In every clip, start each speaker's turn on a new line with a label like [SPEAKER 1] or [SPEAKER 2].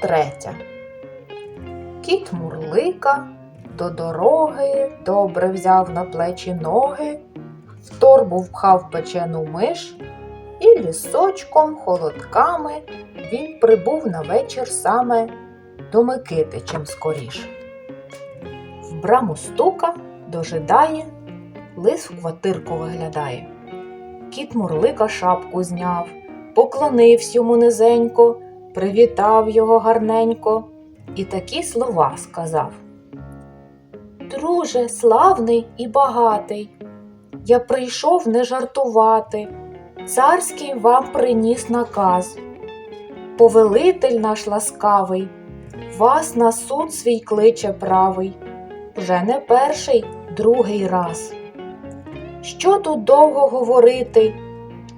[SPEAKER 1] третя. Кіт Мурлика до дороги добре взяв на плечі ноги, в торбу впхав печену миш, і лісочком, холодками він прибув на вечір саме до Микити чим скоріш. В браму стука дожидає, лис в квартирку виглядає. Кіт Мурлика шапку зняв, поклонився йому низенько, привітав його гарненько і такі слова сказав. Друже, славний і багатий, я прийшов не жартувати, царський вам приніс наказ. Повелитель наш ласкавий, вас на суд свій кличе правий, вже не перший, другий раз. Що тут довго говорити?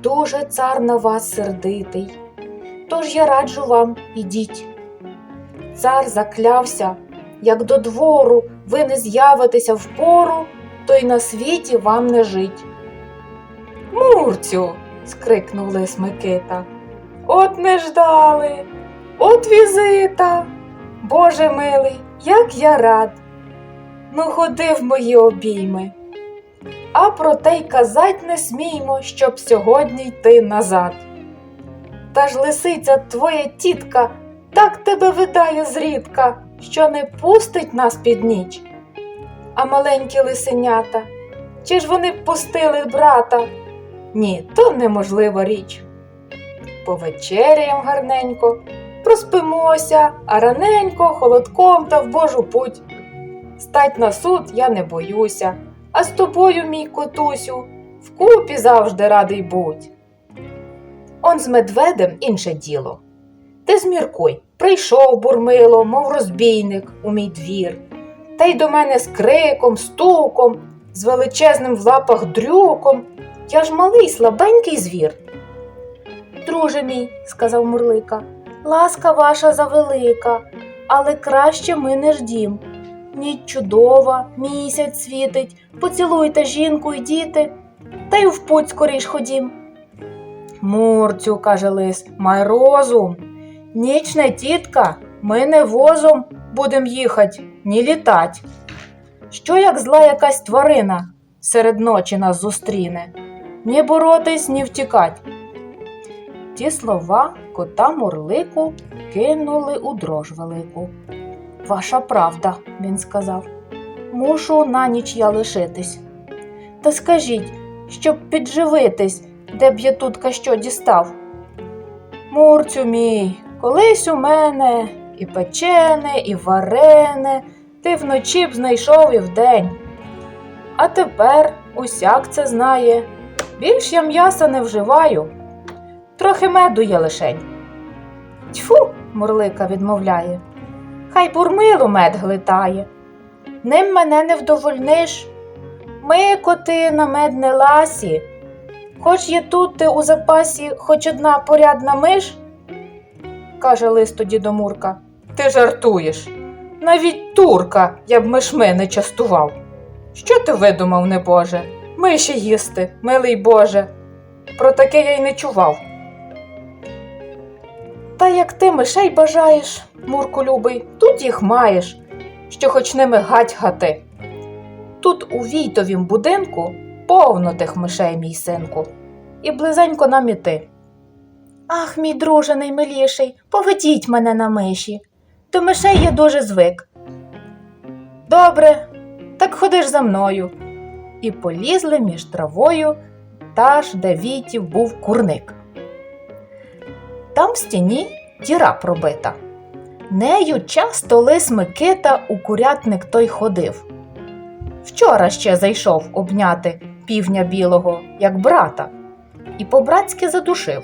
[SPEAKER 1] Дуже цар на вас сердитий. Тож я раджу вам, ідіть. Цар заклявся, як до двору ви не з'явитеся в пору, то й на світі вам не жить. Мурцю. скрикнув лис Микита. От не ждали, от візита. Боже милий, як я рад. Ну, ходи в мої обійми. А проте й казать не сміймо, щоб сьогодні йти назад. Та ж лисиця твоя тітка так тебе видає зрідка, що не пустить нас під ніч. А маленькі лисенята, чи ж вони пустили брата? Ні, то неможлива річ. Повечеряєм гарненько, проспимося, а раненько, холодком та в Божу путь. Стать на суд я не боюся, а з тобою, мій котусю, вкупі завжди радий будь. Он з медведем інше діло. Ти зміркуй, прийшов бурмило, мов розбійник у мій двір, та й до мене з криком, стуком, з величезним в лапах дрюком. Я ж малий, слабенький звір. Друже мій, сказав Мурлика, ласка ваша завелика, але краще ми не ждім. Ніч чудова, місяць світить, поцілуйте жінку й діти, та й в путь скоріш ходім. Мурцю, каже лис, май розум. Ніч не тітка, ми не возом будем їхать, ні літать. Що як зла якась тварина серед ночі нас зустріне? Ні боротись, ні втікать. Ті слова кота Мурлику кинули у дрож велику. Ваша правда, він сказав. Мушу на ніч я лишитись. Та скажіть, щоб підживитись, де б я тутка що дістав. Мурцю мій, колись у мене і печене, і варене, ти вночі б знайшов і вдень. А тепер усяк це знає. Більш я м'яса не вживаю. Трохи меду є лишень. Тьфу, мурлика відмовляє. Хай бурмилу мед глитає. Ним мене не вдовольниш. Ми, коти, на мед не ласі. Хоч є тут у запасі хоч одна порядна миш, каже лист тоді до Мурка. Ти жартуєш. Навіть турка я б мишми не частував. Що ти видумав, небоже? Миші їсти, милий Боже. Про таке я й не чував. Та як ти мишей бажаєш, Мурку любий, тут їх маєш, що хоч ними гать-гати. Тут у війтовім будинку повно тих мишей, мій синку, і близенько нам іти. Ах, мій друже наймиліший, поведіть мене на миші. До мишей я дуже звик. Добре, так ходиш за мною. І полізли між травою, та ж де війтів був курник. Там в стіні діра пробита. Нею часто лис Микита у курятник той ходив. Вчора ще зайшов обняти півня білого, як брата, і по-братськи задушив.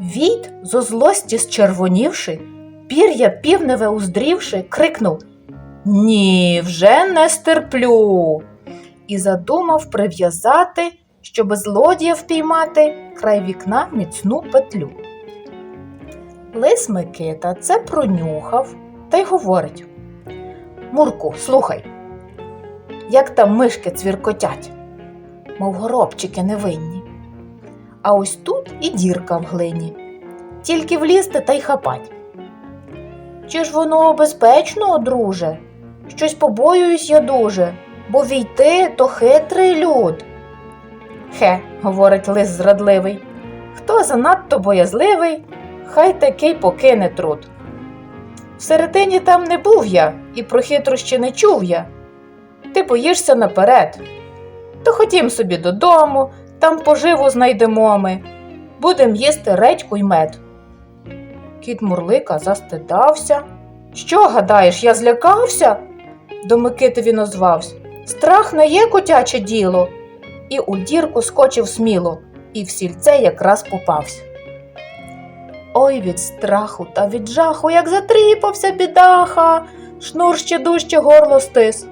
[SPEAKER 1] Війт, зо злості зчервонівши, пір'я півневе уздрівши, крикнув Ні, вже не стерплю. І задумав прив'язати, щоби злодія впіймати край вікна міцну петлю. Лис Микита це пронюхав та й говорить Мурку, слухай, як там мишки цвіркотять, мов горобчики невинні. А ось тут і дірка в глині. Тільки влізти та й хапать.
[SPEAKER 2] Чи ж воно безпечно, друже? Щось побоююсь я дуже, бо війти то хитрий люд.
[SPEAKER 1] Хе, говорить лис зрадливий. Хто занадто боязливий, хай такий покине труд. Всередині там не був я, і про хитрощі не чув я. Ти боїшся наперед. То ходім собі додому, там поживу знайдемо ми. Будем їсти редьку й мед. Кіт Мурлика застидався. Що, гадаєш, я злякався? До Микити він озвався. Страх не є котяче діло. І у дірку скочив сміло, і в сільце якраз попався. Ой від страху та від жаху, як затріпався бідаха, шнур ще дужче горло стис.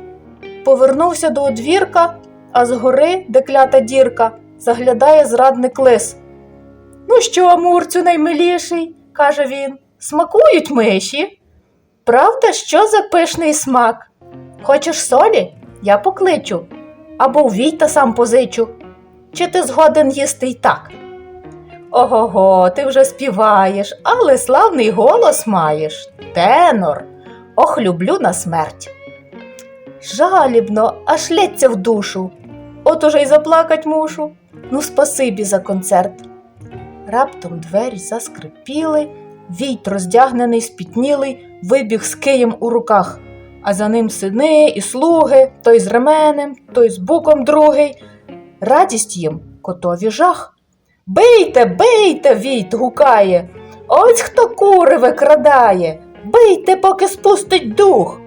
[SPEAKER 1] Повернувся до одвірка, а згори, де клята дірка, заглядає зрадник лис. Ну що, Мурцю наймиліший, каже він, смакують миші. Правда, що за пишний смак? Хочеш солі? Я покличу, або ввій та сам позичу. Чи ти згоден їсти й так? Ого-го, ти вже співаєш, але славний голос маєш. Тенор. Ох, люблю на смерть. Жалібно, аж лється в душу. От уже й заплакать мушу. Ну, спасибі за концерт. Раптом двері заскрипіли, війт роздягнений, спітнілий, вибіг з києм у руках, а за ним сини і слуги, той з ременем, той з буком другий. Радість їм котові жах. Бийте, бийте, війт гукає. Ось хто кури викрадає. Бийте, поки спустить дух.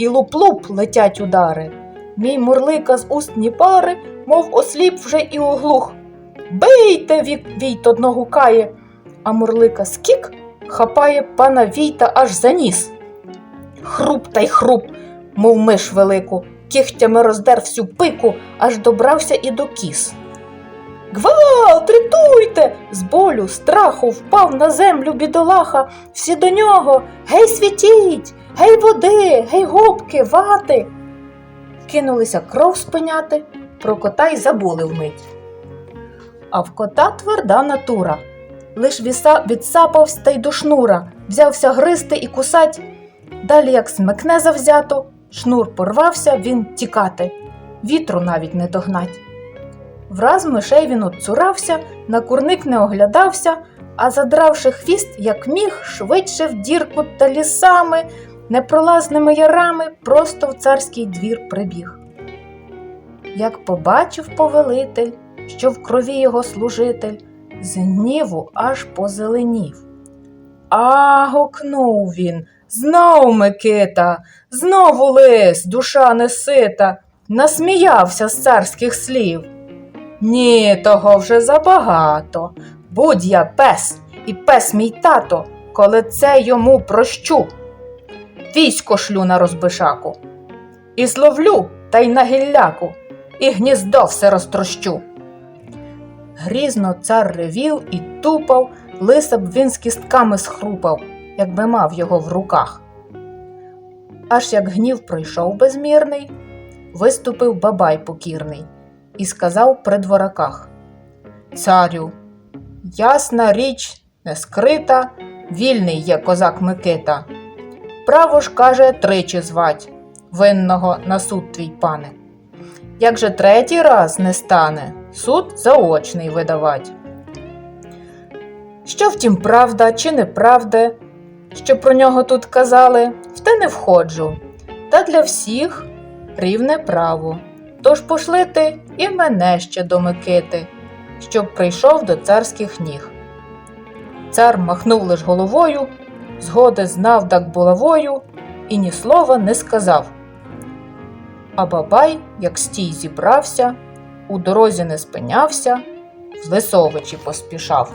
[SPEAKER 1] І луп-луп летять удари. Мій мурлика з устні пари, мов осліп вже і оглух. Бийте, вік війт одно гукає, а мурлика скік хапає пана війта аж за ніс. Хруп та й хруп, мов миш велику, кігтями роздер всю пику, аж добрався і до кіс. Гвалт, рятуйте! З болю, страху впав на землю бідолаха, всі до нього. Гей, світіть, гей води, гей губки, вати. Кинулися кров спиняти, про кота й забули вмить. А в кота тверда натура. Лиш віса відсапався та й до шнура, взявся гризти і кусать. Далі, як смикне завзято, шнур порвався, він тікати, вітру навіть не догнать. Враз мишей він отцурався, на курник не оглядався, а задравши хвіст, як міг, швидше в дірку та лісами, непролазними ярами, просто в царський двір прибіг. Як побачив повелитель, що в крові його служитель, з гніву аж позеленів. А гукнув він. Знов Микита, знову лис, душа несита, насміявся з царських слів. Ні, того вже забагато. Будь я пес, і пес мій тато, коли це йому прощу. Військо шлю на розбишаку, і зловлю та й на гілляку, і гніздо все розтрощу. Грізно цар ревів і тупав, лиса б він з кістками схрупав, якби мав його в руках. Аж як гнів пройшов безмірний, виступив бабай покірний і сказав при двораках Царю, ясна річ не скрита, вільний є козак Микита. Право ж каже тричі звать винного на суд твій пане. Як же третій раз не стане, суд заочний видавать. Що втім, правда чи неправда, що про нього тут казали, в те не входжу, та для всіх рівне право. Тож пошли ти і мене ще до Микити, щоб прийшов до царських ніг. Цар махнув лиш головою, згоди знав так булавою, і ні слова не сказав. А бабай, як стій зібрався, у дорозі не спинявся, в Лисовичі поспішав.